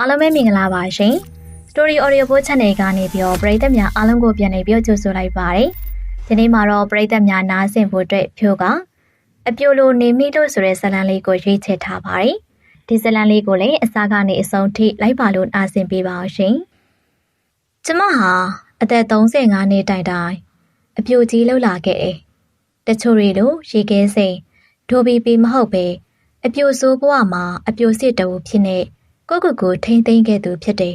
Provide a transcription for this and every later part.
အားလုံးပဲမင်္ဂလာပါရှင်။ Story Audio Book Channel ကနေပြီးတော့ပရိသတ်များအားလုံးကိုပြန်လည်ပြီးကြိုဆိုလိုက်ပါတယ်။ဒီနေ့မှာတော့ပရိသတ်များနားဆင်ဖို့အတွက်ဖြိုးကအပြိုလိုနေမိလို့ဆိုတဲ့ဇာတ်လမ်းလေးကိုရွေးချယ်ထားပါတယ်။ဒီဇာတ်လမ်းလေးကိုလည်းအစားကနေအဆုံးထိလိုက်ပါလို့နားဆင်ပေးပါအောင်ရှင်။ကျမဟာအသက်35နှစ်တိုင်တိုင်အပြိုကြီးလှုပ်လာခဲ့တယ်။တချို့တွေလိုရေခဲစိမ်ဒိုဘီပီမဟုတ်ပဲအပြိုဆိုးဘဝမှာအပြိုစစ်တူဖြစ်နေ ကိုကိုကိုထိမ့်သိမ့်ခဲ့သူဖြစ်တယ်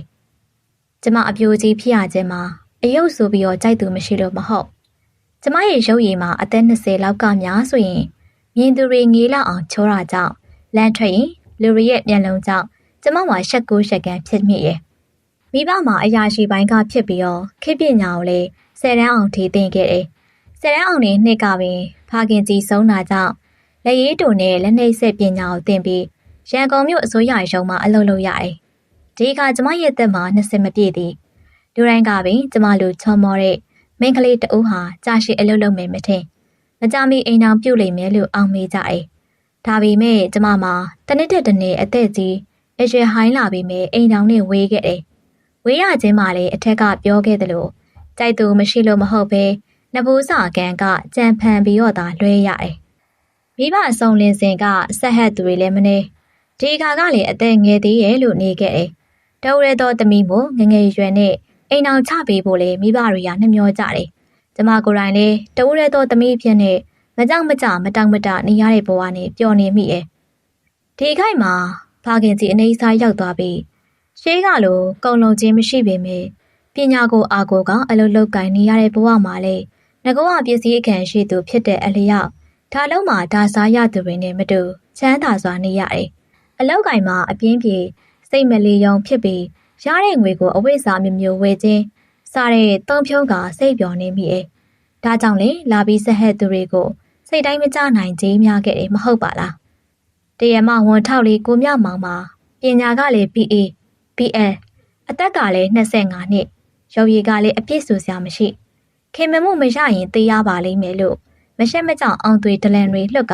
။ကျမအပြိုကြီးဖြစ်ရခြင်းမှာအယုတ်ဆိုပြီးတော့ကြိုက်သူမရှိလို့မဟုတ်။ကျမရဲ့ရုပ်ရည်မှာအသက်20လောက်ကများဆိုရင်မြင်သူတွေငေးလောက်အောင်ချောတာကြောင့်လမ်းထွက်ရင်လူတွေရဲ့မျက်လုံးကြောင့်ကျမမှာရှက်ကိုရှက်ကန်ဖြစ်မိရဲ့။မိဘမှာအရာရှိပိုင်းကဖြစ်ပြီးတော့ခေပညာကိုလည်းဆယ်တန်းအောင်ထိသိင်ခဲ့တယ်။ဆယ်တန်းအောင်နေနှစ်ကပင်ဖခင်ကြီးဆုံးတာကြောင့်လက်ရည်တူနဲ့လက်နှိပ်ဆက်ပညာကိုသင်ပြီး ရန်ကုန်မြို့အစိုးရရုံးမှာအလုပ်လုပ်ရတယ်။ဒီကကျမရဲ့သက်မှာ20မပြည့်သေး။လူတိုင်းကပင်ကျမလိုချောမောတဲ့မိန်းကလေးတဦးဟာကြာရှည်အလုပ်လုပ်မယ်မထင်။မကြမီအိမ်အောင်ပြုတ်လိမ့်မယ်လို့အောင်မေးကြတယ်။ဒါပေမဲ့ကျမမှာတနစ်တက်တနေ့အသက်ကြီးအရွယ်ဟိုင်းလာပြီးမဲ့အိမ်အောင်နဲ့ဝေးခဲ့တယ်။ဝေးရခြင်းမှလည်းအထက်ကပြောခဲ့သလိုကြိုက်သူမရှိလို့မဟုတ်ပဲနဘူးစာကန်ကကြံဖန်ပြီးတော့သာလွှဲရတယ်။မိဘအစုံလင်စင်ကဆက်ဟက်သူတွေလည်းမနေ ဒီခါကလည်းအသက်ငယ်သေးရဲ့လို့နေခဲ့တယ်။တောရဲတော်သမီးမို့ငငယ်ရွယ်နဲ့အိမ်အောင်ချပေးဖို့လေမိဘတွေကနှမျောကြတယ်။ကျမကိုယ်တိုင်လည်းတောရဲတော်သမီးဖြစ်နေမကြောက်မကြမတောင့်မတနေရတဲ့ဘဝနဲ့ပျော်နေမိရဲ့။ဒီခိုက်မှာဖခင်ကြီးအနေစားရောက်သွားပြီးရှေးကလိုကုံလုံးချင်းမရှိပေမဲ့ပညာကိုအာကိုကအလုပ်လုပ်ကင်နေရတဲ့ဘဝမှာလေငကောကပစ္စည်းအခန့်ရှိသူဖြစ်တဲ့အလျောက်ဒါလုံးမှာဒါစားရသူတွေနဲ့မတူချမ်းသာစွာနေရတယ်။ အလောက်ကင်မှာအပြင်းပြေစိတ်မလီယုံဖြစ်ပြီးရတဲ့ငွေကိုအဝိဇ္ဇာမျိုးမျိုးဝယ်ခြင်းစားတဲ့သုံးဖြုံးကစိတ်ပျော်နေမိရဲ့။ဒါကြောင့်လေလာပြီးဆက်ဟက်သူတွေကိုစိတ်တိုင်းမကြနိုင်ခြင်းများခဲ့တယ်မဟုတ်ပါလား။တရမဝန်ထောက်လေးကိုမြမောင်မှာပညာကလည်း PA PL အသက်ကလည်း25နှစ်ရုပ်ရည်ကလည်းအပြည့်စုံစရာမရှိခင်မမှုမရရင်သိရပါလိမ့်မယ်လို့မရှက်မကြောက်အောင်သွေးဒလန်တွေလှုပ်က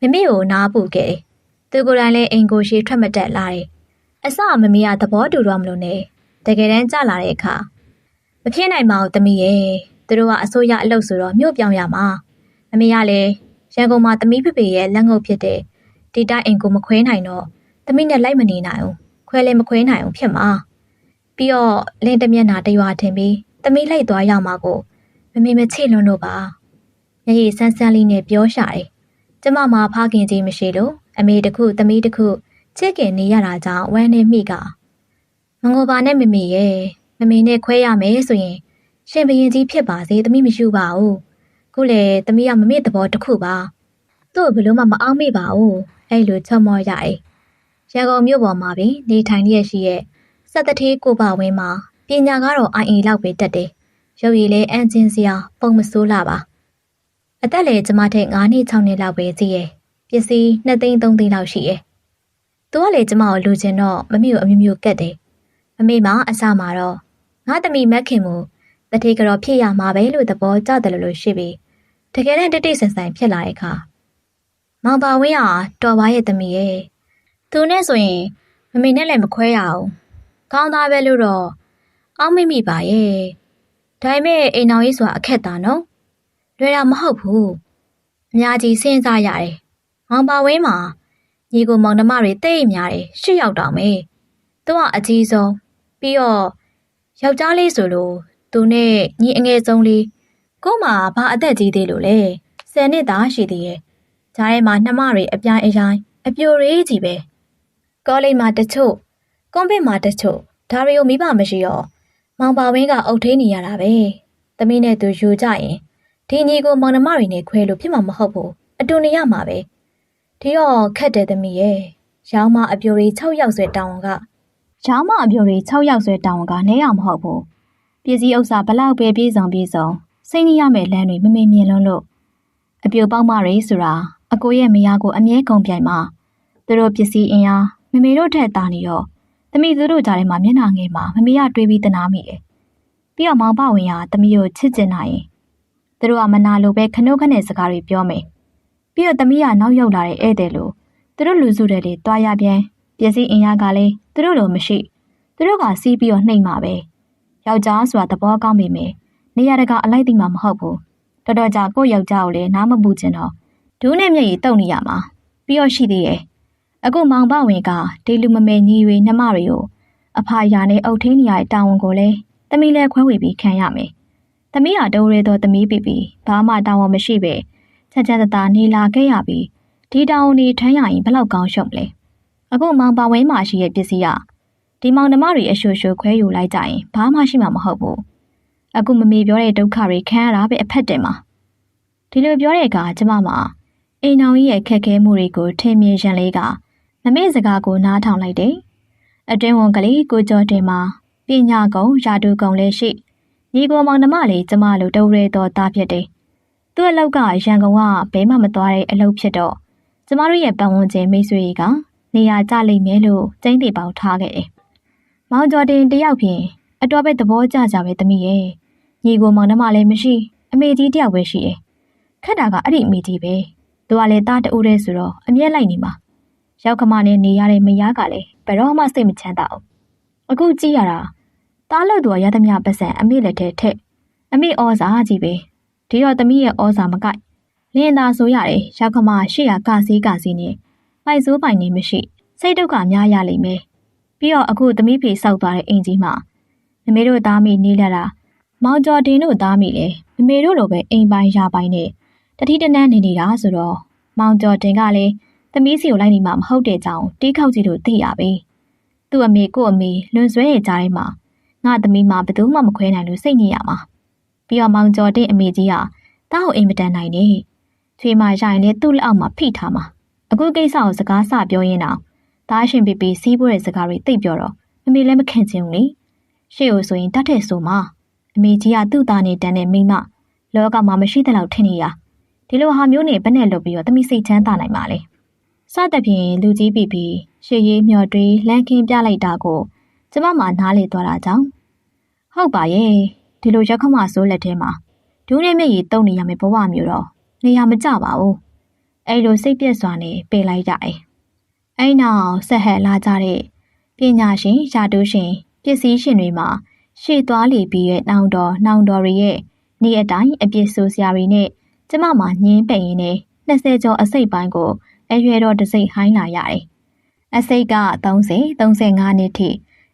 မမေကိုနားပူခဲ့တယ်။ သူကိုယ်တိုင်လည်းအိမ်ကိုရှိထွက်မတက်လာတယ်။အစမမေကသဘောတူတော့မလို့နဲ့တကယ်တမ်းကြလာတဲ့အခါမဖြစ်နိုင်ပါဘူးသမီးရဲ့သူတို့ကအစိုးရအလုပ်ဆိုတော့မြို့ပြောင်းရမှာမမေကလည်းရန်ကုန်မှာသမီးဖေဖေရဲ့လက်ငုပ်ဖြစ်တဲ့ဒီတိုင်းအိမ်ကိုမခွဲနိုင်တော့သမီးနဲ့လိုက်မနေနိုင်ဘူးခွဲလည်းမခွဲနိုင်ဘူးဖြစ်မှာပြီးတော့လင်းတမျက်နာတရွာထင်ပြီးသမီးလိုက်သွားရမှာကိုမမေမချစ်လွန်းတော့ပါမျက်ရည်ဆန်းဆန်းလေးနဲ့ပြောရှာတယ်ကျမမှာဖခင်ကြီးမရှိလို့ အမေတခုသမီးတခုချစ်ခင်နေရတာကြောင့်ဝမ်းနေမိကမငိုပါနဲ့မမေရဲ့မမေနဲ့ခွဲရမယ်ဆိုရင် ရှင်ဘရင်ကြီးဖြစ်ပါစေသမီးမယူပါဘူးခုလေသမီးကမမေ့သဘောတခုပါသူ့ဘလို့မှမအောင်မိပါဘူးအဲ့လိုချမောရတယ်ရန်ကုန်မြို့ပေါ်မှာပင်နေထိုင်ရရှိရဲ့စက်တထေးကိုပါဝင်းမှာပညာကတော့အိုင်အီလောက်ပဲတက်တယ်ရုပ်ရည်လဲအန်ချင်းစရာပုံမစိုးလာပါအသက်လည်းကျမထက်9နှစ်6နှစ်လောက်ပဲကြီးရဲ့ ပစ္စည်း2သိန်း3သိန်းလောက်ရှိရဲ့သူကလည်းကျမကိုလူချင်တော့မမေကိုအမျိုးမျိုးကတ်တယ်မမေမအစမှာတော့ငါသမီးမက်ခင်မူတထေကြော်ဖြစ်ရမှာပဲလို့သဘောကျတယ်လို့ရှိပြီးတကယ်တမ်းတိတ်တိတ်ဆန်ဆန်ဖြစ်လာတဲ့အခါမောင်ပါဝင်းဟာတော်ပါရဲ့သမီးရဲ့သူနဲ့ဆိုရင်မမေနဲ့လည်းမခွဲရအောင်ကောင်းသားပဲလို့တော့အောက်မိမိပါရဲ့ဒါပေမဲ့အိမ်တော်ကြီးဆိုတာအခက်သားနော်လွယ်တာမဟုတ်ဘူးအများကြီးစဉ်းစားရတယ် မောင်ပါဝင်းမှာညီကိုမောင်နှမတွေတိတ်များတယ်ရှစ်ယောက်တောင်ပဲသူကအကြီးဆုံးပြီးတော့ယောက်ျားလေးဆိုလို့သူနဲ့ညီအငယ်ဆုံးလေးကို့မှာဘာအသက်ကြီးသေးလို့လဲဆယ်နှစ်သားရှိသေးရဲ့ဂျားထဲမှာနှမတွေအပြိုင်အရိုင်းအပြိုရေးကြီးပဲကောလိပ်မှာတချို့ကွန်ပစ်မှာတချို့ဒါတွေကိုမိဘမရှိတော့မောင်ပါဝင်းကအုပ်ထိန်နေရတာပဲသမီးနဲ့သူယူကြရင်ဒီညီကိုမောင်နှမတွေနဲ့ခွဲလို့ဖြစ်မှာမဟုတ်ဘူးအတူနေရမှာပဲ ဒီတော့ခက်တယ်သမီးရဲ့ရောင်းမအပြိုတွေ6ယောက်ဆွဲတောင်းကရောင်းမအပြိုတွေ6ယောက်ဆွဲတောင်းကနေရမဟုတ်ဘူးပစ္စည်းဥစ္စာဘလောက်ပဲပြေးဆောင်ပြေးဆောင်စိတ်ညရမယ်လမ်းတွေမမေ့မြင်လုံးလို့အပြိုပေါက်မတွေဆိုတာအကိုရဲ့မယားကိုအမြဲကုန်ပြိုင်မှာသူတို့ပစ္စည်းအင်အားမမေတို့ထက်တာနေတော့သမီးသူတို့ကြားထဲမှာမျက်နှာငယ်မှာမမေရတွေးပြီးတနာမိတယ်ပြီးတော့မောင်ပဝင်ကသမီးကိုချစ်ကျင်နိုင်ရင်သူတို့ကမနာလိုပဲခနှုတ်ခနဲ့စကားတွေပြောမယ် ပြီးတော့သမီးကနောက်ရောက်လာတဲ့ဧည့်သည်လို့သူတို့လူစုတွေတွေတွားရပြန်ပစ္စည်းအင်အားကလည်းသူတို့လိုမရှိသူတို့ကစီးပြီးတော့နှိမ်မှာပဲယောက်ျားဆိုတာသဘောကောင်းပေမယ့်နေရာတကာအလိုက်သိမှာမဟုတ်ဘူးတော်တော်ကြာကိုယ့်ယောက်ျားကိုလည်းနားမပူချင်တော့ဒူးနဲ့မျက်ရည်တုပ်နေရမှာပြီးတော့ရှိသေးရဲ့အခုမောင်ပဝင်ကဒီလူမမဲညီတွေနှမတွေကိုအဖာရာနဲ့အုပ်ထင်းနေရတဲ့တာဝန်ကိုလည်းသမီးလည်းခွဲဝေပြီးခံရမယ်သမီးဟာတိုးရဲတော့သမီးပြီပြီဘာမှတာဝန်မရှိပဲ ချက်ချက်တသားနေလာခဲ့ရပြီးဒီတာဝန်တွေထမ်းရရင်ဘယ်လောက်ကောင်းရှုံးလဲအခုမောင်ပဝင်းမှာရှိတဲ့ပစ္စည်းကဒီမောင်နှမတွေအရှူရှူခွဲယူလိုက်ကြရင်ဘာမှရှိမှာမဟုတ်ဘူးအခုမမေပြောတဲ့ဒုက္ခတွေခံရတာပဲအဖက်တင်မှာဒီလိုပြောတဲ့အခါကျမမှာအိမ်အောင်ကြီးရဲ့ခက်ခဲမှုတွေကိုထင်မြင်ရန်လေးကမမေ့စကားကိုနားထောင်လိုက်တယ်အတွင်းဝန်ကလေးကိုကျော်တင်မှာပညာကုံရာထူးကုံလည်းရှိညီကိုမောင်နှမလေးကျမလိုတိုးရဲတော်သားဖြစ်တယ် သူ့အလောက်ကရန်ကုန်ကဘဲမှမသွားတဲ့အလုပ်ဖြစ်တော့ကျမတို့ရဲ့ပတ်ဝန်းကျင်မိတ်ဆွေတွေကနေရာကျလိမ့်မယ်လို့ကျင်းတီပေါက်ထားခဲ့တယ်။မောင်ကျော်တင်တယောက်ဖြင့်အတော်ပဲသဘောကျကြပဲသမီးရဲ့ညီကိုမောင်နှမလည်းမရှိ အမေကြီးတယောက်ပဲရှိတယ်။ခက်တာကအဲ့ဒီအမေကြီးပဲ။သူကလည်းတားတူတဲ့ဆိုတော့အမျက်လိုက်နေမှာ။ရောက်ခမနဲ့နေရတဲ့မယားကလည်းဘယ်တော့မှစိတ်မချမ်းသာဘူး။အခုကြည့်ရတာတားလို့သူကရသမျှပတ်စံအမေလက်ထဲထက်အမေဩဇာကြီးပဲ။ ဒီတော့သမီးရဲ့ဩဇာမကိုက်လင်းသာဆိုရတယ်ရောက်ခမရှိရကစည်းကစည်းနဲ့ပိုက်စိုးပိုင်နေမရှိစိတ်ဒုက္ခများရလိမ့်မယ်ပြီးတော့အခုသမီးဖေဆောက်သွားတဲ့အိမ်ကြီးမှာမမေတို့သားမိနေလာတာမောင်ကျော်တင်တို့သားမိလေမမေတို့လိုပဲအိမ်ပိုင်ရပိုင်နဲ့တတိတနန်းနေနေတာဆိုတော့မောင်ကျော်တင်ကလည်းသမီးစီကိုလိုက်နေမှာမဟုတ်တဲ့ကြောင်တီးခောက်ကြီးတို့သိရပြီသူ့အမေကို့အမေလွန်ဆွဲရဲ့ကြားထဲမှာငါသမီးမှဘယ်သူမှမခွဲနိုင်လို့စိတ်ညစ်ရမှာ ပြီးတော့မောင်ကျော်တင်အမေကြီးကတောက်အိမ်မတန်နိုင်နဲ့ချွေမရရင်လည်းသူ့လက်အောက်မှာဖိထားမှာအခုကိစ္စကိုစကားဆပြောရင်းတော့သားရှင်ပြပြစီးပွဲတဲ့စကားတွေသိပ်ပြောတော့အမေလည်းမခင်ချင်ဘူးလေရှေ့ကိုဆိုရင်တတ်တဲ့ဆိုမှအမေကြီးကသူ့သားနဲ့တန်းတဲ့မိမလောကမှာမရှိတဲ့လောက်ထင်နေရဒီလိုဟာမျိုးနဲ့ဘယ်နဲ့လွတ်ပြီးတော့တမိစိတ်ချမ်းသာနိုင်ပါလဲစသဖြင့်လူကြီးပြပြရှေ့ရေးမျော်တွေးလန့်ခင်းပြလိုက်တာကိုကျမမှနားလေသွားတာကြောင့်ဟုတ်ပါရဲ့ ဒီလိုရက်ခမဆိုးလက်ထဲမှာဒူးနဲ့မျက်ရည်တုံနေရမယ်ဘဝမျိုးတော့နေရာမကျပါဘူးအဲ့လိုစိတ်ပြက်စွာနဲ့ပယ်လိုက်ကြတယ်အဲ့နောက်ဆက်ဟက်လာကြတဲ့ပညာရှင်ရာတူးရှင်ပစ္စည်းရှင်တွေမှာရှေ့သွားလေပြီးရဲ့နောင်တော်နောင်တော်တွေရဲ့နေ့အတိုင်းအပြစ်ဆိုးစရာတွေနဲ့ကျမမှညင်းပက်ရင်းနဲ့20ကျော်အစိတ်ပိုင်းကိုအရွယ်တော်တစိတ်ဟိုင်းလာရတယ်။အစိတ်က30 35နှစ်ထိ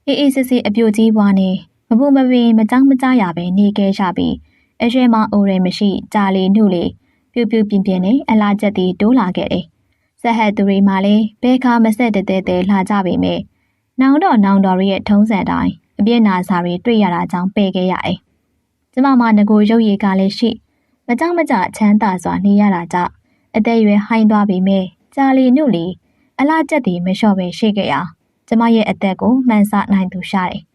အေးအေးဆေးဆေးအပြိုကြီးပွားနေ မပူမပင်မကြောက်မကြရပဲနေခဲ့ရပြီးအရွယ်မအိုရဲမရှိကြာလီနှုလေပြူပြူပြင်းပြင်းနဲ့အလားကျက်တီတိုးလာခဲ့တယ်။ဆက်ဟက်သူတွေမှလည်းဘဲခါမဆက်တဲ့တဲ့တဲ့လှကြပေမဲ့နောင်တော့နောင်တော်ရဲ့ထုံးစံတိုင်းအပြည့်နာစာတွေတွေ့ရတာကြောင့်ပယ်ခဲ့ရတယ်။ကျမမငကိုရုပ်ရည်ကလည်းရှိမကြောက်မကြချမ်းသာစွာနေရတာကြောင့်အသက်ရွယ်ဟိုင်းသွားပေမဲ့ကြာလီနှုလီအလားကျက်တီမလျှော့ပဲရှိခဲ့ရကျမရဲ့အသက်ကိုမှန်ဆနိုင်သူရှာတယ်။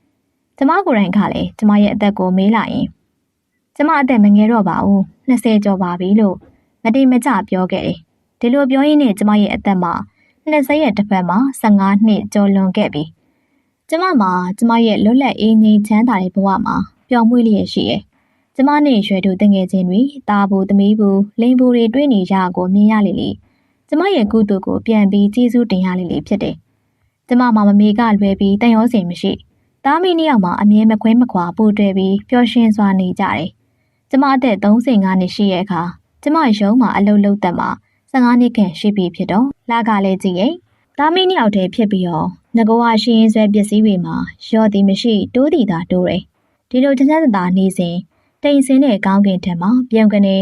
ကျမကိုယ်တိုင်ကလည်းကျမရဲ့အသက်ကိုမေးလိုက်ရင်ကျမအသက်မငယ်တော့ပါဘူး20ကျော်ပါပြီလို့မတိမကျပြောခဲ့တယ်။ဒီလိုပြောရင်းနဲ့ကျမရဲ့အသက်မှာ20ရဲ့တစ်ဖက်မှာ15နှစ်ကျော်လွန်ခဲ့ပြီ။ကျမမှာကျမရဲ့လွတ်လပ်အေးငြိမ်ချမ်းသာတဲ့ဘဝမှာပျော်မွေ့လျက်ရှိရဲ့။ကျမနဲ့ရွယ်တူတငယ်ချင်းတွေတာဘူးသမီးဘူးလိန်ဘူးတွေတွေ့နေကြကိုမြင်ရလေလေ။ကျမရဲ့ကုသိုလ်ကိုပြန်ပြီးကျေးဇူးတင်ရလေလေဖြစ်တယ်။ကျမမှာမမေကလွယ်ပြီးတန်ရောစင်မရှိ။ သားမီးနှစ်ယောက်မှာအမြဲမခွဲမခွာပူတွဲပြီးပျော်ရွှင်စွာနေကြတယ်။ကျမအသက်35နှစ်ရှိရဲ့အခါကျမရုံးမှာအလုပ်လုပ်သက်မှာ15နှစ်ခန့်ရှိပြီဖြစ်တော့လာကလည်းကြည့်ရင်သားမင်းနှစ်ယောက်တည်းဖြစ်ပြီးတော့ငကောဝရှင်းဆွဲပစ္စည်းတွေမှာရော့သည်မရှိတိုးသည်သာတိုးတယ်ဒီလိုချမ်းသာသာနေစဉ်တိမ်စင်းတဲ့ကောင်းကင်ထက်မှာပြောင်းကနေ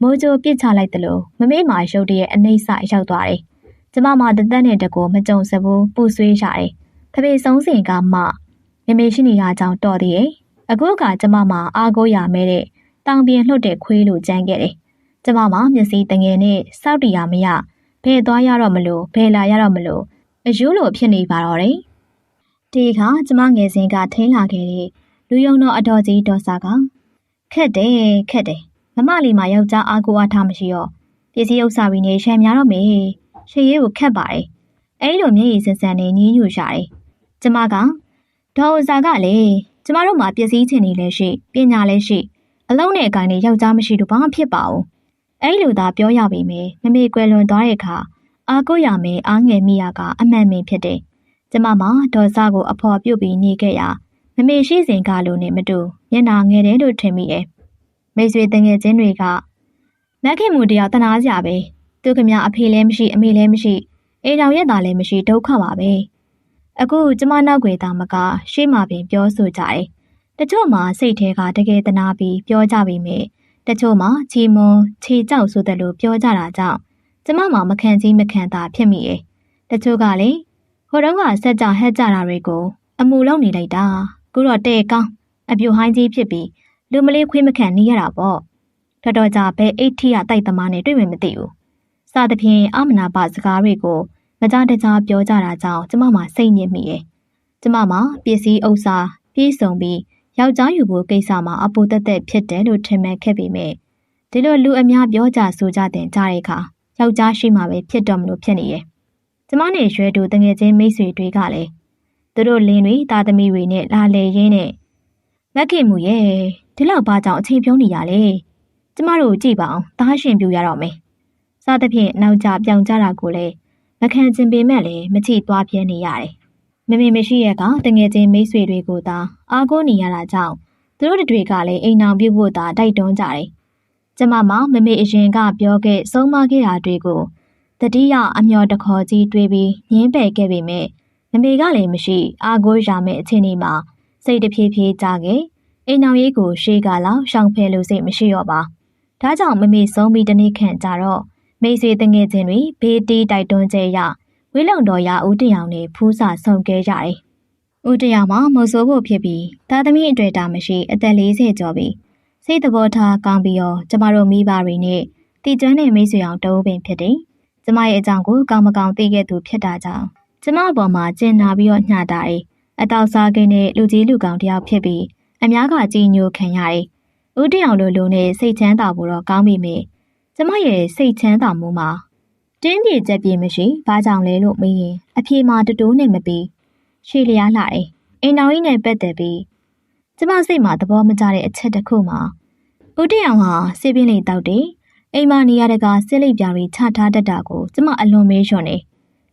မိုးကြိုပစ်ချလိုက်တယ်လို့မမေ့မာရုပ်တရဲ့အနှိမ့်ဆရောက်သွားတယ်ကျမမှတသက်နဲ့တကူမကြုံစဘူးပူဆွေးရတယ်ဖဖေဆုံးစဉ်ကမှ မမေရှိနေရကြောင်းတော်သေးရဲ့အခုကကျမမှအားကိုးရမဲတဲ့တောင်ပြင်လှုပ်တဲ့ခွေးလိုကြမ်းခဲ့တယ်ကျမမှာမျက်စိတငယ်နဲ့စောက်တရားမရဘယ်သွားရတော့မလို့ဘယ်လာရတော့မလို့အယူလိုဖြစ်နေပါတော့တယ်ဒီအခါကျမငယ်စဉ်ကထိန်းလာခဲ့တဲ့လူယုံတော်အတော်ကြီးဒေါ်စာကခက်တယ်ခက်တယ်မမလေးမှာယောက်ျားအားကိုအားထားမရှိတော့ပစ္စည်းဥစ္စာတွေနဲ့ရှမ်းများတော့မေရှေ့ရေးကိုခက်ပါတယ်အဲ့လိုမျက်ရည်စင်စင်နဲ့ညင်းညူရှာတယ်ကျမက ဒေါ်ဥစာကလည်းကျမတို့မှာပစ္စည်းချင်းတွေလည်းရှိပညာလည်းရှိအလုံးနဲ့အကိုင်းနဲ့ယောက်ျားမရှိတော့ဘာမှဖြစ်ပါဘူးအဲ့လိုသာပြောရပေမယ့်မမေကွယ်လွန်သွားတဲ့အခါအာကိုရမယ်အားငယ်မိရကအမှန်မင်းဖြစ်တယ်ကျမမှာဒေါ်စားကိုအဖော်ပြုတ်ပြီးနေခဲ့ရာမမေရှိစဉ်ကလိုနဲ့မတူမျက်နာငယ်တယ်လို့ထင်မိရဲ့မိတ်ဆွေတငယ်ချင်းတွေကမက်ခင်မူတယောက်တနာစရာပဲသူကမြအဖေလည်းမရှိအမေလည်းမရှိအိမ်တော်ရက်သားလည်းမရှိဒုက္ခပါပဲ အခုကျမနောက်ွယ်သားမကရှေ့မှာပင်ပြောဆိုကြတယ်တချို့မှာစိတ်ထဲကတကယ်တနာပြီးပြောကြပေမဲ့တချို့မှာချီမွန်ခြေကြောက်ဆိုတဲ့လိုပြောကြတာကြောင့်ကျမမှာမခံကြီးမခံတာဖြစ်မိရဲ့တချို့ကလည်းဟိုတုန်းကဆက်ကြဟက်ကြတာတွေကိုအမူလုံးနေလိုက်တာခုတော့တဲ့ကောင်းအပြူဟိုင်းကြီးဖြစ်ပြီးလူမလေးခွေးမခံနေရတာပေါ့တော်တော်ကြာဘဲအိတ်ထီရတိုက်သမားနဲ့တွေ့မယ်မသိဘူးစသဖြင့်အမနာပါစကားတွေကို မကြတကြားပြောကြတာကြောင့်ကျမမှစိတ်ညစ်မိရဲ့ကျမမှပစ္စည်းဥစ္စာပြည့်စုံပြီးယောက်ျားယူဖို့ကိစ္စမှာအပူတက်တက်ဖြစ်တယ်လို့ထင်မှတ်ခဲ့ပေမဲ့ဒီလိုလူအများပြောကြဆိုကြတဲ့ကြားတဲ့အခါယောက်ျားရှိမှပဲဖြစ်တော့မလို့ဖြစ်နေရဲ့ကျမနဲ့ရွှဲတူတငယ်ချင်းမိတ်ဆွေတွေကလည်းသူတို့လင်းတွေတာသမီတွေနဲ့လာလေရင်းနဲ့မက်ခင်မူရဲ့ဒီလောက်ဘာကြောင့်အချိန်ပြုံးနေရလဲကျမတို့ကြည့်ပါအောင်သားရှင်ပြူရတော့မယ်စသဖြင့်နောက်ကျပြောင်ကြတာကိုလည်း မခံချင်ပေမဲ့လည်းမချိသွားပြဲနေရတယ်မမေမရှိရကတငယ်ချင်းမိတ်ဆွေတွေကိုသာအားကိုးနေရတာကြောင့်သူတို့တွေကလည်းအိမ်အောင်ပြုတ်ဖို့သာတိုက်တွန်းကြတယ်ကျမမမမေအရင်ကပြောခဲ့ဆုံးမခဲ့တာတွေကိုတတိယအမျော်တခေါ်ကြီးတွေးပြီးငင်းပယ်ခဲ့ပေမဲ့မမေကလည်းမရှိအာကိုရမယ့်အခြေအနေမှာစိတ်တဖြည်းဖြည်းကြခဲ့အိမ်အောင်ရေးကိုရှေးကလောက်ရှောင်ဖယ်လို့စိတ်မရှိတော့ပါဒါကြောင့်မမေဆုံးပြီးတနေ့ခန့်ကြတော့ မိတ်ဆွေတငယ်ချင်းတွေဘေးတီးတိုက်တွန်းကြရဝေးလုံတော်ရဦးတရောင်နဲ့ဖူးစာဆုံခဲ့ကြတယ်ဦးတရောင်မှာမဆိုးဖို့ဖြစ်ပြီးသားသမီးအတွေ့အတာမရှိအသက်40ကျော်ပြီးစိတ်သဘောထားကောင်းပြီးတော့ကျမတို့မိဘတွေနဲ့တည်ကျွမ်းတဲ့မိတ်ဆွေအောင်တိုးပင်ဖြစ်တယ်ကျမရဲ့အကြောင်းကိုကောင်းမကောင်းသိခဲ့သူဖြစ်တာကြောင့်ကျမအပေါ်မှာကျင်နာပြီးတော့ညှတာတယ်။အတောက်စားကိန်းနဲ့လူကြီးလူကောင်တယောက်ဖြစ်ပြီးအများကကြည်ညိုခံရတယ်။ဦးတရောင်လိုလိုနဲ့စိတ်ချမ်းသာဖို့တော့ကောင်းပြီမေ။ ကျမရဲ့စိတ်ချမ်းသာမှုမှာတင်းပြေကြက်ပြေမရှိဘာကြောင့်လဲလို့မေးရင်အဖြေမှာတတိုးနဲ့မပြီးရှေ့လျားလာတယ်။အိမ်တော်ကြီးနဲ့ပတ်သက်ပြီးကျမစိတ်မှာသဘောမကျတဲ့အချက်တစ်ခုမှာဦးတရောင်ဟာစေပင်းလေးတောက်တယ်အိမ်မနေရတဲ့ကဆဲလိပ်ပြားတွေချထားတတ်တာကိုကျမအလွန်မေးလျှော်နေ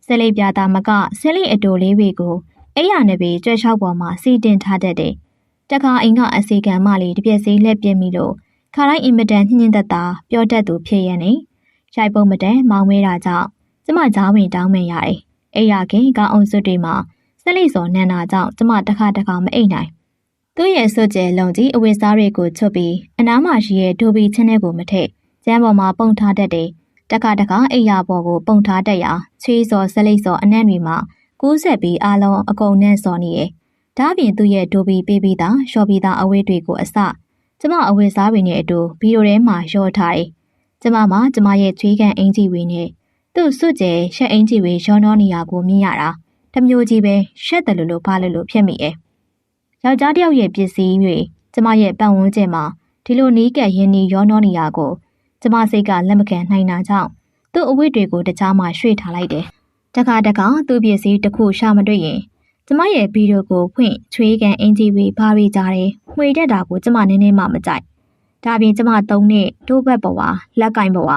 ဆဲလိပ်ပြားသားမကဆဲလိပ်အတိုလေးတွေကိုအိယာနဲ့ပဲကြွက်လျှောက်ပေါ်မှာစီတင်ထားတတ်တယ်တခါအိမ်ကအစီကံမလေးတပြက်စီလှည့်ပြင်းပြီးလို့ ခါတိုင်းအင်မတန်ညှင်းညင်းသက်သာပြောတတ်သူဖြစ်ရနေရိုက်ပုံမတန်မောင်မဲတာကြောင့်ကျမကြားဝင်တောင်းမရတယ်အိယာခင်ကောင်းအောင်စွတ်တွေမှာဆဲလိပ်စော်နန်းတာကြောင့်ကျမတခါတခါမအိတ်နိုင်သူ့ရဲ့စွတ်ကျဲလုံကြီးအဝတ်စားတွေကိုချွတ်ပြီးအနားမှာရှိတဲ့ဒိုဘီချင်းတဲ့ကိုမထည့်ကျမ်းပေါ်မှာပုံထားတတ်တယ်။တခါတခါအိယာပေါ်ကိုပုံထားတတ်ရာချွေးစော်ဆက်လိပ်စော်အနံ့တွေမှာကူးဆက်ပြီးအားလုံးအကုန်နဲ့စော်နေရဲ့။ဒါပြင်သူ့ရဲ့ဒိုဘီပေးပြီးသားရှော့ပြီးသားအဝေးတွေကိုအစ ကျမအဝေးစားတွေနဲ့အတူဗီဒီယိုထဲမှာရော့ထားတယ်။ကျမမှာကျမရဲ့ချွေးကန်အင်ဂျီတွေနဲ့သူ့စွတ်ကျဲရှက်အင်ဂျီတွေရောနှောနေရကိုမြင်ရတာတမျိုးကြီးပဲရှက်တယ်လို့လို့ဘာလို့လို့ဖြစ်မိရဲ့။ယောက်ျားတစ်ယောက်ရဲ့ပစ္စည်းတွေကျမရဲ့ပတ်ဝန်းကျင်မှာဒီလိုနီးကပ်ရင်းနှီးရောနှောနေရကိုကျမစိတ်ကလက်မခံနိုင်တာကြောင့်သူ့အဝတ်တွေကိုတခြားမှရွှေ့ထားလိုက်တယ်။တခါတခါသူ့ပစ္စည်းတစ်ခုရှာမတွေ့ရင် ကျမရဲ့ဗီဒီယိုကိုဖွင့်ချွေးကန်အင်ဂျီဝေဘာရီကြတယ်။မှွေတက်တာကိုကျမနည်းနည်းမှမကြိုက်။ဒါပြင်ကျမသုံးတဲ့တိုးဘက်ဘဝလက်ကင်ဘဝ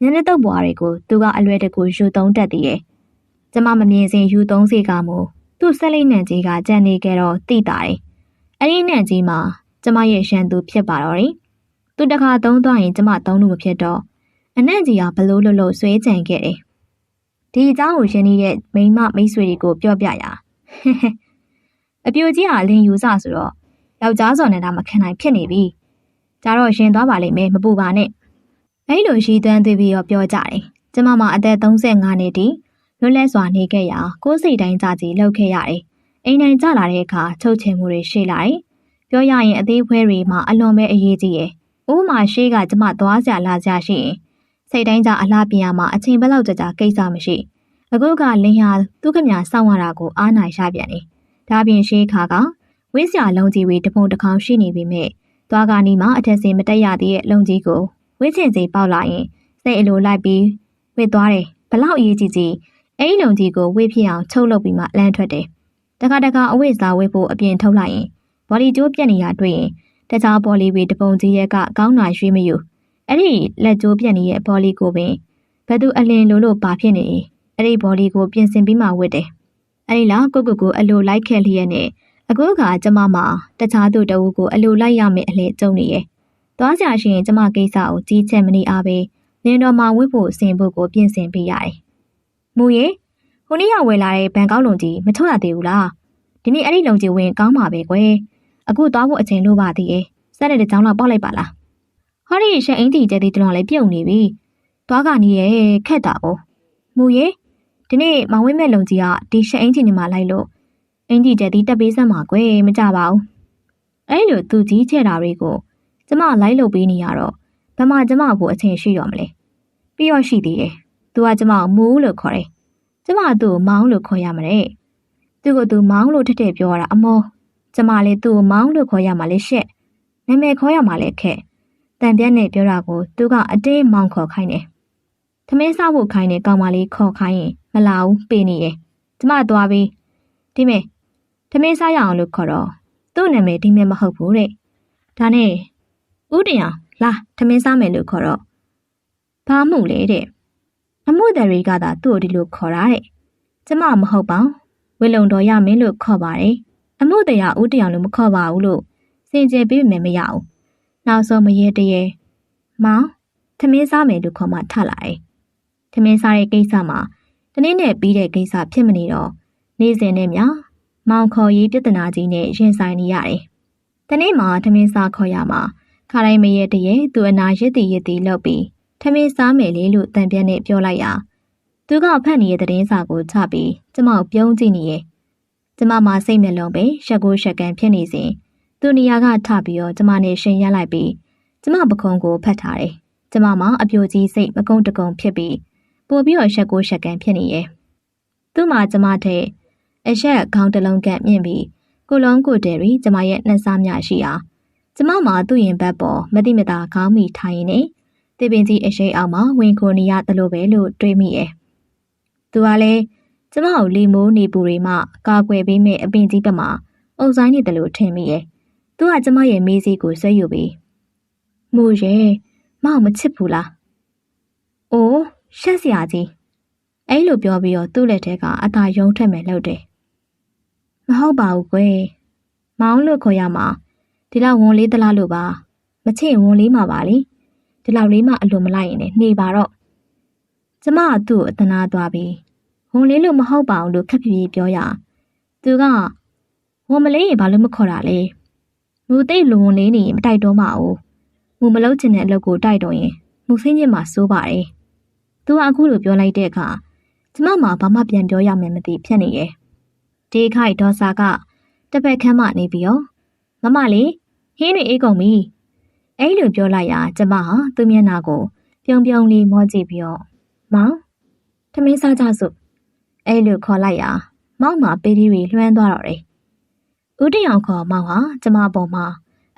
ညနေတုပ်ဘဝတွေကိုသူကအလွယ်တကူယူသုံးတတ်သေးရဲ့။ကျမမမြင်စဉ်ယူသုံးစေကမူသူ့ဆက်လိမ့်နံကြီးကကြံနေကြတော့တိတာတယ်။အဲ့ဒီနံကြီးမှာကျမရဲ့ရှန်သူဖြစ်ပါတော့တယ်သူတခါသုံးသွားရင်ကျမသုံးလို့မဖြစ်တော့အနံ့ကြီးကဘလို့လို့လို့ဆွဲကြံခဲ့တယ်။ဒီအကြောင်းကိုရှင်းနေတဲ့မိမမိတ်ဆွေတွေကိုပြောပြရ။ အပြိုကြီးဟာလင်းယူစဆိုတော့ယောက်ျားစော်နေတာမခံနိုင်ဖြစ်နေပြီ။ဒါတော့ရှင်သွားပါလိမ့်မယ်မပူပါနဲ့။အဲ့လိုရှိသွမ်းသွေးပြီးတော့ပြောကြတယ်။ကျမမအသက်35နှစ်တည်းလွတ်လပ်စွာနေခဲ့ရာကိုယ်စိတ်တိုင်းကြကြည်လှုပ်ခဲ့ရတယ်။အိမ်နိုင်ကြလာတဲ့အခါချုပ်ချယ်မှုတွေရှိလာတယ်။ပြောရရင်အသေးဖွဲတွေမှာအလွန်ပဲအရေးကြီးရဲ့ဥမာရှေးကကျမသွားစရာလာစရာရှိရင်စိတ်တိုင်းကြအလားပြန်ရမှာအချိန်ဘက်လောက်ကြာကြာကိစ္စမရှိ အခုကလင်းဟာသူ့ခမညာစောင့်ရတာကိုအားနိုင်ရပြန်တယ်ဒါပြင်ရှေးခါကဝင်းစရာလုံးကြီးတွေတပုံတစ်ခေါင်ရှိနေပြီမဲ့သွားကနီးမှာအထက်စင်မတက်ရသေးတဲ့လုံးကြီးကိုဝင်းချင်စီပေါက်လာရင်စိတ်အလိုလိုက်ပြီးဝစ်သွားတယ်ဘလောက်အရေးကြီးကြီးအဲ့ဒီလုံးကြီးကိုဝေးဖြစ်အောင်ချုပ်လုပ်ပြီးမှလမ်းထွက်တယ်တခါတခါအဝိဇ္ဇာဝေးဖို့အပြင်ထုတ်လိုက်ရင်ဘော်ဒီကျိုးပြက်နေတာတွေ့ရင်တခြားဘော်လီတွေတပုံကြီးရဲ့ကကောင်းနာရွှေမယူအဲ့ဒီလက်ကျိုးပြက်နေတဲ့ဘော်လီကိုပင်ဘသူအလင်းလိုလိုပါဖြစ်နေ အဲ့ဒီဘော်လီကိုပြင်ဆင်ပြီးမှဝတ်တယ်အဲ့ဒီလားကိုကိုကိုအလိုလိုက်ခဲ့လျက်နဲ့အခုကကျမမှာတခြားသူတအုပ်ကိုအလိုလိုက်ရမယ်အလှကြုံနေရဲ့သွားကြရှင်ကျမကိစ္စကိုကြီးချက်မနေအားပဲလင်းတော်မှာဝစ်ဖို့အစဉ်ဖို့ကိုပြင်ဆင်ပေးရတယ်။မူရဲ့ဟိုနေ့ကဝယ်လာတဲ့ဘန်ကောက်လုံကြီးမထုတ်ရသေးဘူးလား။ဒီနေ့အဲ့ဒီလုံကြီးဝင်ကောင်းပါပဲကွယ်။အခုသွားဖို့အချိန်လို့ပါသေးရဲ့။စက်တဲ့တကြောင်လောက်ပေါက်လိုက်ပါလား။ဟောဒီရှက်အင်းတီကျဲတီတလုံးလည်းပြုတ်နေပြီ။သွားကနေရဲ့ခက်တာကို။မူရဲ့ ဒီနေ့မောင်ဝင်းမဲ့လုံကြီးကဒီရှက်အင်းကြီးနေမှာလိုက်လို့အင်းကြီးကျဲတီတက်ပေးစမ်းပါကွယ်မကြပါဘူး။အဲ့လိုသူကြီးချဲ့တာတွေကိုကျမလိုက်လုပ်ပေးနေရတော့ဘမကျမကိုအချိန်ရှိရောမလဲပြီးတော့ရှိသေးတယ်သူကကျမကိုမူးလို့ခေါ်တယ်ကျမသူ့ကိုမောင်းလို့ခေါ်ရမှာတဲ့သူ့ကိုသူမောင်းလို့ထက်ထက်ပြောတာအမောကျမလည်းသူ့ကိုမောင်းလို့ခေါ်ရမှာလေရှက်နာမည်ခေါ်ရမှာလေခက်တန်ပြက်နဲ့ပြောတာကိုသူကအတေးမောင်းခေါ်ခိုင်းတယ် သမင်းစားဖို့ခိုင်းတယ်ကောင်မလေးခေါ်ခိုင်းရင်မလာဘူးပေးနေရဲ့ကျမသွားပြီးဒီမဲ့သမင်းစားရအောင်လို့ခေါ်တော့သူ့နာမည်ဒီမဲ့မဟုတ်ဘူးတဲ့ဒါနဲ့ဦးတင်အောင်လာထမင်းစားမယ်လို့ခေါ်တော့ဘာမှုလဲတဲ့အမှုတယ်တွေကသာသူ့ကိုဒီလိုခေါ်တာတဲ့ကျမမဟုတ်ပါဝေလုံတော်ရမင်းလို့ခေါ်ပါတယ်အမှုတရားဦးတင်အောင်လို့မခေါ်ပါဘူးလို့စင်ကြယ်ပေးမယ်မရဘူးနောက်ဆုံးမရေတရေမောင်ထမင်းစားမယ်လို့ခေါ်မှထလာတယ် ထမင်းစားတဲ့ကိစ္စမှာတနေ့နဲ့ပြီးတဲ့ကိစ္စဖြစ်မနေတော့နေ့စဉ်နဲ့မြမောင်ခေါ်ရေးပြဿနာကြီးနဲ့ရင်ဆိုင်နေရတယ်။တနေ့မှာထမင်းစားခေါ်ရမှာခါတိုင်းမရဲ့တည်းသူအနာရစ်တည်ရစ်တည်လောက်ပြီးထမင်းစားမယ်လေလို့တန်ပြက်နဲ့ပြောလိုက်ရာသူကဖတ်နေတဲ့သတင်းစာကိုချပြီးကျမကိုပြုံးကြည့်နေရဲ့ကျမမှာစိတ်မျက်လုံးပဲရှက်ကိုရှက်ကန်ဖြစ်နေစဉ်သူနေရာကထပြီးတော့ကျမနဲ့ရှင်ရက်လိုက်ပြီးကျမပခုံးကိုဖတ်ထားတယ်ကျမမှာအပြိုကြီးစိတ်မကုန်းတကုံဖြစ်ပြီး ပို့ပြီးတော့ရှက်ကိုရှက်ကန်ဖြစ်နေရဲ့သူ့မှာကျမတဲ့အရက်ခေါင်းတလုံးကန့်မြင့်ပြီးကိုလုံးကိုတဲရီကျမရဲ့နှစားမြရှိအားကျမမှာသူ့ရင်ဘက်ပေါ်မတိမတာခေါင်းမိထိုင်နေတေပင်ကြီးအရှိန်အောက်မှာဝင်ကိုနေရတယ်လို့ပဲလို့တွေးမိရဲ့။သူကလည်းကျမကိုလီမိုးနေပူတွေမှကာကွယ်ပေးမဲ့အပင်ကြီးဘက်မှာအုပ်ဆိုင်နေတယ်လို့ထင်မိရဲ့။သူကကျမရဲ့မေးစီကိုဆွဲယူပြီးမူရဲ့မောင်မချစ်ဘူးလား။အိုး ရှက်စရာကြီး။အဲ့လိုပြောပြီးတော့သူ့လက်ထဲကအသာယုံထက်မယ်လို့တယ်။မဟုတ်ပါဘူးကွယ်။မောင်လို့ခေါ်ရမှာဒီလောက်ဝန်လေးသလားလို့ပါမချင့်ဝန်လေးမှာပါလေဒီလောက်လေးမှအလိုမလိုက်ရင်လည်းနှေပါတော့ကျမကသူ့ကိုအတနာသွားပြီးဝန်လေးလို့မဟုတ်ပါဘူးလို့ခက်ဖြည်းဖြည်းပြောရသူကဝန်မလေးရင်ဘာလို့မခေါ်တာလဲမူသိလူဝန်လေးနေရင်မတိုက်တော့ပါဘူးမူမလုံးချင်တဲ့အလုပ်ကိုတိုက်တော့ရင်မူစိမ့်ညစ်မှာစိုးပါတယ် သူကအခုလိုပြောလိုက်တဲ့အခါကျမမှဘာမှပြန်ပြောရမယ်မသိဖြစ်နေရဲ့ဒီခိုက်ဒေါ်စာကတပည့်ခမ်းမနေပြီးတော့မမလေးဟင်းတွေအေးကုန်ပြီအဲ့လိုပြောလိုက်ရာကျမဟာသူ့မျက်နှာကိုပြုံပြုံလေးမောကြည့်ပြီးတော့မောင်ထမင်းစားကြစို့အဲ့လိုခေါ်လိုက်ရာမောင်မှာပေးဒီတွေလွှမ်းသွားတော့တယ်ဦးတရောင်ခေါ်မောင်ဟာကျမပေါ်မှာ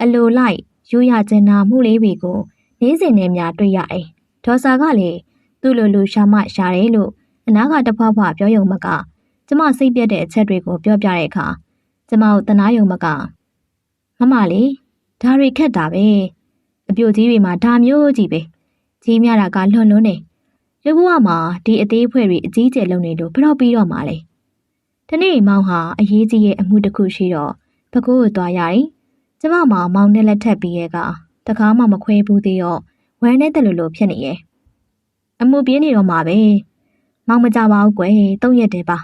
အလိုလိုက်ယူရကျင်နာမှုလေးတွေကိုနေစဉ်နဲ့များတွေ့ရတယ်ဒေါ်စာကလည်း သူ့လိုလိုရှာမရှာတယ်လို့အနာကတဖွားဖွားပြောယုံမကကျမစိတ်ပြက်တဲ့အချက်တွေကိုပြောပြတဲ့အခါကျမကိုတနာယုံမကမမလေးဒါတွေခက်တာပဲအပြိုကြီးတွေမှာဒါမျိုးကြီးပဲကြီးများတာကလွန်လွန်းနေလူဘဝမှာဒီအသေးဖွဲ့တွေအကြီးကျယ်လုံးနေလို့ဘယ်တော့ပြီးတော့မှလဲဒီနေ့မောင်ဟာအရေးကြီးရဲ့အမှုတစ်ခုရှိတော့ပကိုးကိုသွားရတယ်ကျမမောင်မောင်နဲ့လက်ထပ်ပြီးရဲ့ကတကားမှမခွဲဘူးသေးတော့ဝမ်းနဲ့တလူလိုဖြစ်နေရဲ့ အမှုပြင်းနေတော့မှာပဲမောင်မကြပါဘူးကွယ်တုံးရက်တယ်ပါ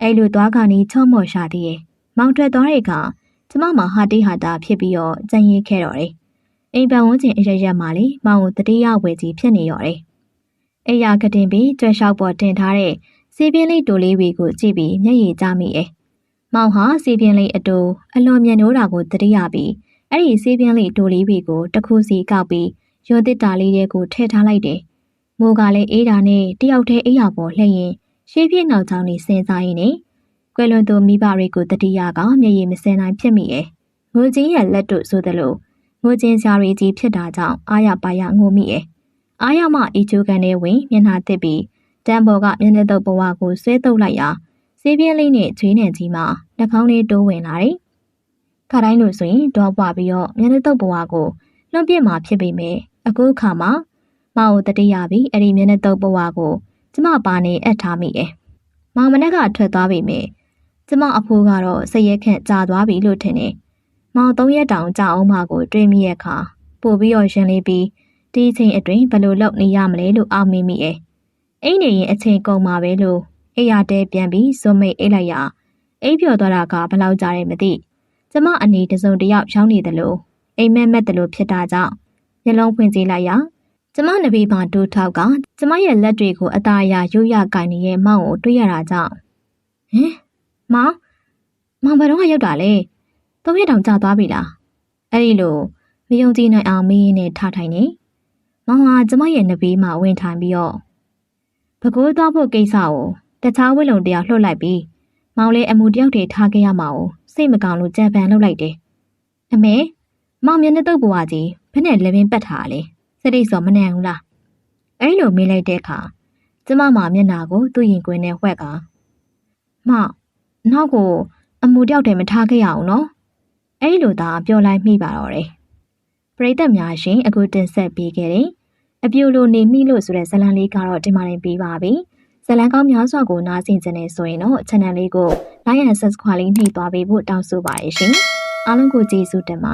အဲ့လိုသွားခါနီချော့မော့ရှာသေးရဲ့မောင်ထွက်သွားတဲ့အခါကျမမှာဟာတိဟာတာဖြစ်ပြီးတော့ကြံ့ရင်ခဲ့တော့တယ်။အိမ်ပန်ဝန်းကျင်အရရက်မှာလေမောင်ကိုတတိယဝယ်ကြီးဖြစ်နေတော့တယ်။အိယာကတင်ပြီးကြွက်လျှောက်ပေါ်တင်ထားတဲ့စီပြင်းလေးတိုလေးတွေကိုကြည့်ပြီးမျက်ရည်ကျမိရဲ့။မောင်ဟာစီပြင်းလေးအတူအလွန်မြတ်နိုးတာကိုတတိယပြီးအဲ့ဒီစီပြင်းလေးတိုလေးတွေကိုတစ်ခုစီကောက်ပြီးရွတ်တစ်တာလေးတွေကိုထည့်ထားလိုက်တယ်။ မိုးကလည်းအေးတာနဲ့တယောက်တည်းအေးရပေါ်လှည့်ရင်ရှေးပြင်းနောက်ချောင်းလေးစင်စားရင်းနဲ့ကွယ်လွန်သူမိဘတွေကိုတတိယကမျက်ရည်မစင်နိုင်ဖြစ်မိရဲ့ငိုချင်းရဲ့လက်တို့ဆိုသလိုငိုချင်းရှားရီကြီးဖြစ်တာကြောင့်အာရပါရငိုမိရဲ့အာရမအီချိုကန်နဲ့ဝင်မျက်နှာတစ်ပြီးတန်ဘော်ကမျက်နှာတုပ်ဘဝကိုဆွဲတုပ်လိုက်ရာစေးပြင်းလေးနဲ့ချွေးနှံကြီးမှနှာခေါင်းလေးတိုးဝင်လာတယ်ခါတိုင်းလို့ဆိုရင်ဒေါ်ပွားပြီးတော့မျက်နှာတုပ်ဘဝကိုလွန်ပြစ်မှာဖြစ်ပေမဲ့အခုခါမှာ မအောင်တတိယပြီးအဲ့ဒီမျက်နှာတုပ်ဘဝကိုကျမပါနေအပ်ထားမိရဲ့မောင်မနက်ကထွက်သွားပြီမေကျမအဖိုးကတော့စရက်ခန့်ကြာသွားပြီလို့ထင်တယ်မောင်သုံးရက်တောင်ကြာအောင်မှကိုတွေးမိရဲ့ခါပို့ပြီးတော့ရှင်လေးပြီးဒီအချိန်အတွင်းဘယ်လိုလုပ်နေရမလဲလို့အောက်မေးမိရဲ့အိမ်နေရင်အချိန်ကုန်မှာပဲလို့အိယာတဲပြန်ပြီးဇွန်မိတ်အိတ်လိုက်ရအိပ်ပျော်သွားတာကဘယ်လောက်ကြာတယ်မသိကျမအနေတစုံတစ်ယောက်ရောင်းနေတယ်လို့အိမ်မက်မက်တယ်လို့ဖြစ်တာကြောင့်မျက်လုံးဖွင့်ကြည့်လိုက်ရ ကျမနဘေးမှာဒိုးထောက်ကကျမရဲ့လက်တွေကိုအသားအရရိုးရကင်နေတဲ့မောင်ကိုတွေ့ရတာကြောင့်ဟင်မောင်မောင်ဘယ်တော့မှရောက်တာလဲသုံးရက်တောင်ကြာသွားပြီလားအဲ့ဒီလိုမယုံကြည်နိုင်အောင်မင်းရင်နဲ့ထားထိုင်နေမောင်ကကျမရဲ့နဘေးမှာဝင်ထိုင်ပြီးတော့ဘကိုးသွားဖို့ကိစ္စကိုတခြားဝိလုံတရားလှုပ်လိုက်ပြီးမောင်လည်းအမှုတယောက်တည်းထားခဲ့ရမှာကိုစိတ်မကောင်းလို့ကြံပန်လုပ်လိုက်တယ်အမေမောင်မျက်နှာတုပ်ပွားကြီးဘယ်နဲ့လက်ပင်ပတ်ထားလဲ စရိတ်စောမနှံဘူးလားအဲ့လိုမေးလိုက်တဲ့အခါကျမမမျက်နာကိုသူ့ရင်ကွင်းနဲ့ဝှက်ကမနောက်ကိုအမူတယောက်တည်းမထားခဲ့ရအောင်နော်အဲ့လိုသာပြောလိုက်မိပါတော့တယ်ပရိသတ်များရှင်အခုတင်ဆက်ပေးခဲ့တယ်အပြူလိုနေမိလို့ဆိုတဲ့ဇတ်လံလေးကတော့ဒီမှာနေပြီးပါပြီဇတ်လံကောင်းများစွာကိုနားဆင်ကြနေဆိုရင်တော့ channel လေးကို like and subscribe လေးနှိပ်သွားပေးဖို့တောင်းဆိုပါတယ်ရှင်အားလုံးကိုကျေးဇူးတင်ပါတယ်